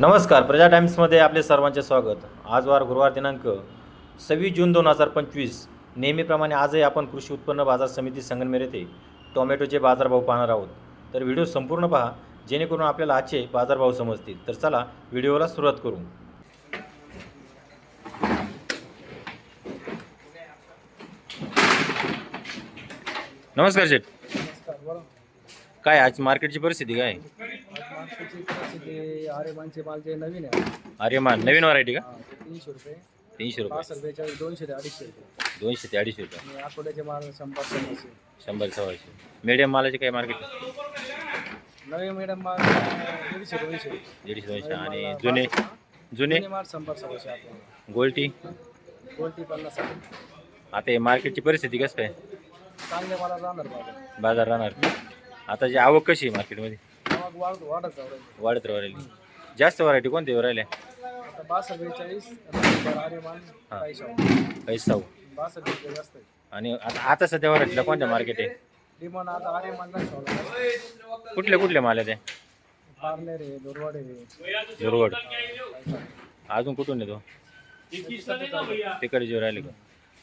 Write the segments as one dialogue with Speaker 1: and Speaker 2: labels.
Speaker 1: नमस्कार प्रजा टाइम्समध्ये आपले सर्वांचे स्वागत. आज वार गुरुवार दिनांक सव्वीस जून दोन हजार पंचवीस. नेहमीप्रमाणे आजही आपण कृषी उत्पन्न बाजार समिती संगमनेर येथे टोमॅटोचे बाजारभाव पाहणार आहोत. तर व्हिडिओ संपूर्ण पहा जेणेकरून आपल्याला आजचे बाजारभाव समजतील. तर चला व्हिडिओला सुरुवात करू. नमस्कार शेठ. काय आज मार्केटची परिस्थिती काय?
Speaker 2: आरेमानचे माल जे नवीन आहे.
Speaker 1: मा नवीन व्हरायटी का?
Speaker 2: हा, ते तीनशे रुपये.
Speaker 1: तीनशे रुपये.
Speaker 2: पाच रुपयाच्या दोनशे ते अडीचशे रुपये.
Speaker 1: दोनशे ते अडीचशे रुपये.
Speaker 2: आणि आठवड्याचे माल शंभर शंभरशे
Speaker 1: शंभर सव्वाशे. मीडियम मालाचे काय मार्केट
Speaker 2: नवीन मॅडम माल दीडशे दोनशे.
Speaker 1: दीडशे दोनशे. आणि जुने? जुने?
Speaker 2: जुने माल शंभर सव्वाशे आपल्याला
Speaker 1: गोल्टी
Speaker 2: कोणती पन्नास आहे.
Speaker 1: आता हे मार्केटची परिस्थिती कसं काय?
Speaker 2: चांगले मला राहणार बाबा
Speaker 1: बाजार राहणार. आता जी आवक कशी आहे मार्केटमध्ये
Speaker 2: मग वाढत जाऊ राहिली.
Speaker 1: वाढत राहिली. जास्त व्हरायटी कोणती राहिल्या?
Speaker 2: आता बासष्ट बेचाळीस
Speaker 1: हा.
Speaker 2: बेचाळीस जास्त आहे.
Speaker 1: आणि आता आता सध्या व्हरायटीला कोणत्या मार्केट आहे?
Speaker 2: डिमांड आता
Speaker 1: कुठले कुठले माल आहे ते?
Speaker 2: आहे दुर्वाड आहे.
Speaker 1: अजून कुठून येतो? तिकडे जे राहिले का?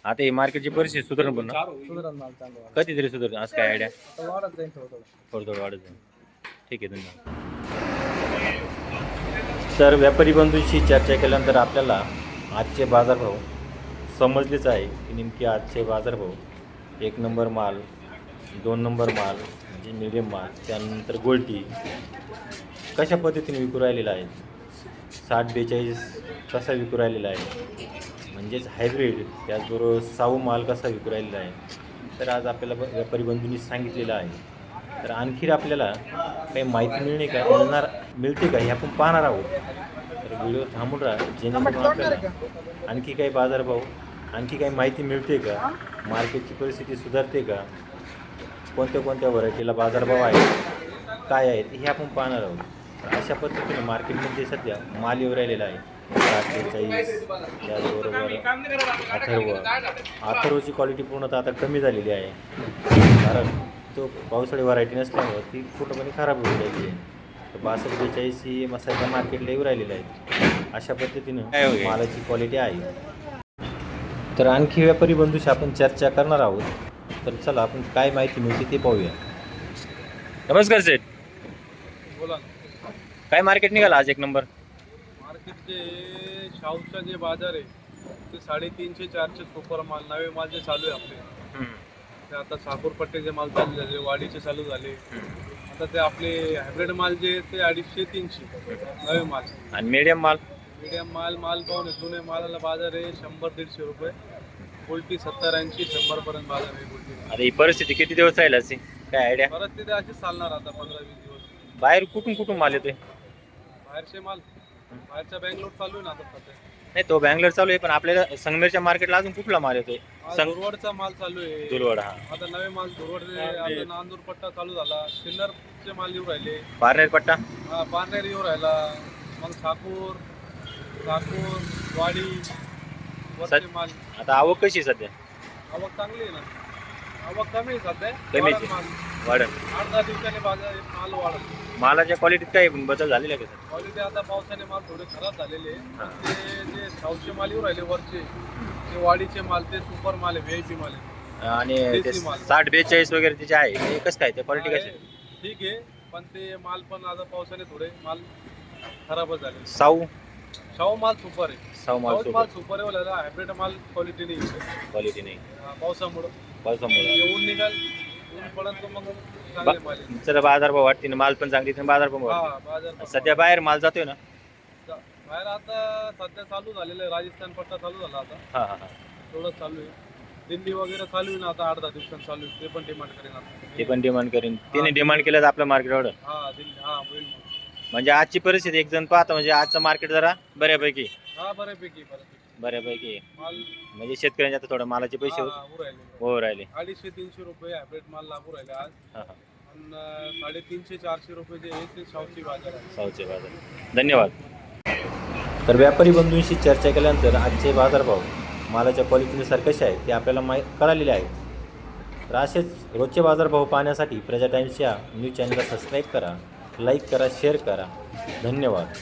Speaker 1: आता ही मार्केटची परिस्थिती सुधारण पण ना.
Speaker 2: सुधारण माल चांगला
Speaker 1: कधी तरी सुधारण असं काय आयडिया
Speaker 2: आता वाढत जाईल थोडं थोडं.
Speaker 1: थोडं थोडं वाढत जाईल. ठीक आहे धन्यवाद तर व्यापारी बंधूंशी चर्चा केल्यानंतर आपल्याला आजचे बाजारभाव समजलेच आहे. की नेमके आजचे बाजारभाव एक नंबर माल दोन नंबर माल म्हणजे मिडियम माल त्यानंतर गोल्टी कशा पद्धतीने विकू राहिलेला आहे? साठ बेचाळीस कसा विकू राहिलेला आहे? म्हणजेच हायब्रिड त्याचबरोबर साऊ माल कसा विकू राहिलेला आहे? तर आज आपल्याला व्यापारी बंधूंनी सांगितलेलं आहे. तर आणखी आपल्याला काही माहिती मिळणे का मिळणार मिळते का हे आपण पाहणार आहोत. तर व्हिडिओ थांबून राहा जेणेकरून आपल्याला आणखी काही बाजारभाव आणखी काही माहिती मिळते का मार्केटची परिस्थिती सुधारते का कोणत्या कोणत्या व्हरायटीला बाजारभाव आहे काय आहेत हे आपण पाहणार आहोत. तर अशा पद्धतीने मार्केटमध्ये सध्या माल येऊ राहिलेला आहे. त्याचबरोबर अथर्व. अथर्वची क्वालिटी पूर्णतः आता कमी झालेली आहे. कारण तो पावसाळी व्हरायटी नसल्यामुळं ती पूर्णपणे खराब होऊन आहे तर बासष्ट बेचाळीस ही मसाला मार्केटला येऊ राहिलेला आहे अशा पद्धतीनं मालाची क्वालिटी आहे. तर आणखी व्यापारी बंधूशी आपण चर्चा करणार आहोत. तर चला आपण काय माहिती मिळते ते पाहूया. नमस्कार सेठ.
Speaker 2: बोला
Speaker 1: काय मार्केट निघाला आज एक नंबर
Speaker 2: मार्केटचे शाहूचा जे बाजार आहे ते साडेतीनशे चारशे सुपर माल नवे माल जे चालू आहे आपले. ते आता साखरपट्ट्याचे माल चालू झाले वाडीचे चालू झाले. आता ते आपले हायब्रिड माल जे ते अडीचशे तीनशे नवे माल.
Speaker 1: आणि मीडियम माल?
Speaker 2: मीडियम माल माल पाहून आहे. जुने मालाला बाजार आहे शंभर दीडशे रुपये. उलटी सत्तर ऐंशी शंभरपर्यंत बाजार आहे उलटी
Speaker 1: आता ही परिस्थिती किती दिवस राहील असे काय आयडिया
Speaker 2: परत तिथे अशीच चालणार आता पंधरा वीस दिवस.
Speaker 1: बाहेर कुठून कुठून माल येतोय?
Speaker 2: बाहेरचे माल. बाहेरचा बँगलोर चालू आहे ना आता सध्या.
Speaker 1: नाही तो बँगलोर चालू आहे पण आपल्याला संगमेरच्या मार्केटला अजून कुठला माल येतोय? संग
Speaker 2: दुर्वाडचा माल चालू आहे.
Speaker 1: दुलवड हा.
Speaker 2: आता नवे माल दुर्वाड आता नांदूर पट्टा चालू झाला. सिन्नरचे माल येऊ राहिले.
Speaker 1: पारनेर पट्टा?
Speaker 2: हा, पारनेर येऊ राहिला. मग साकूर साकूर वाडी वरचे माल.
Speaker 1: आता आवक कशी आहे सध्या?
Speaker 2: आवक चांगली आहे ना. आवक कमी आहे सध्या.
Speaker 1: कमी.
Speaker 2: वाढेल
Speaker 1: वाढत.
Speaker 2: आठ दहा दिवसाने बाजार माल वाढत.
Speaker 1: मालाच्या क्वालिटीत काय बदल झालेला आहे का सर?
Speaker 2: क्वालिटी आता पावसाने माल थोडे खराब झालेले आहे. ते जे साऊथचे माल येऊ राहिले वरचे ते वाडीचे माल ते सुपर माल आहे व्ही माल आहे.
Speaker 1: आणि ते
Speaker 2: देशी माल.
Speaker 1: साठ बेचाळीस वगैरे त्याचे आहे. ते कसं काय ते क्वालिटी कशी? आहे?
Speaker 2: ठीक आहे पण ते माल पण आता पावसाने थोडे माल खराबच झाले.
Speaker 1: साऊ?
Speaker 2: शाहू माल सुपर आहे.
Speaker 1: साऊ माल
Speaker 2: माल सुपर आहे हायब्रिड माल क्वालिटी नाही आहे.
Speaker 1: क्वालिटी नाही.
Speaker 2: हा, पावसामुळं.
Speaker 1: पावसामुळे.
Speaker 2: येऊन निघाल.
Speaker 1: चला बाजार भाव वाटते ना माल पण चांगली तर बाजार पण वाढते.
Speaker 2: हा बाजार पण
Speaker 1: सध्या बाहेर माल जातोय ना?
Speaker 2: बाहेर आता सध्या चालू झालेलं आहे राजस्थान पट्टा चालू झाला आता.
Speaker 1: हा हा हा.
Speaker 2: थोडं चालू आहे. दिल्ली वगैरे चालू आहे ना आता आठ दहा दिवसांत चालू आहे ते पण डिमांड करेन आता.
Speaker 1: ते पण डिमांड करेन. त्याने डिमांड केलं तर आपलं मार्केट वाढत
Speaker 2: हा दिल्ली हा होईल मग.
Speaker 1: म्हणजे आजची परिस्थिती एक जण पाहता म्हणजे आजचं मार्केट जरा बऱ्यापैकी.
Speaker 2: हा बऱ्यापैकी बऱ्यापैकी.
Speaker 1: बऱ्यापैकी आहे.
Speaker 2: माल
Speaker 1: म्हणजे शेतकऱ्यांचे आता थोडं मालाचे पैसे
Speaker 2: हा, राहिले
Speaker 1: हो राहिले.
Speaker 2: अडीचशे तीनशे रुपये हायब्रिड माल लागू राहिले आज.
Speaker 1: हा हा.
Speaker 2: आणि साडेतीनशे चारशे रुपये जे आहे ते शावची बाजार आहे
Speaker 1: साऊथचे बाजार. धन्यवाद. तर व्यापारी बंधूंशी चर्चा केल्यानंतर आजचे बाजारभाव मालाच्या क्वालिटीनुसार कसे आहेत ते आपल्याला माहि कळालेले आहेत तर असेच रोजचे बाजारभाव पाहण्यासाठी प्रजा टाइम्सच्या न्यूज चॅनलला सबस्क्राईब करा लाईक करा शेअर करा. धन्यवाद.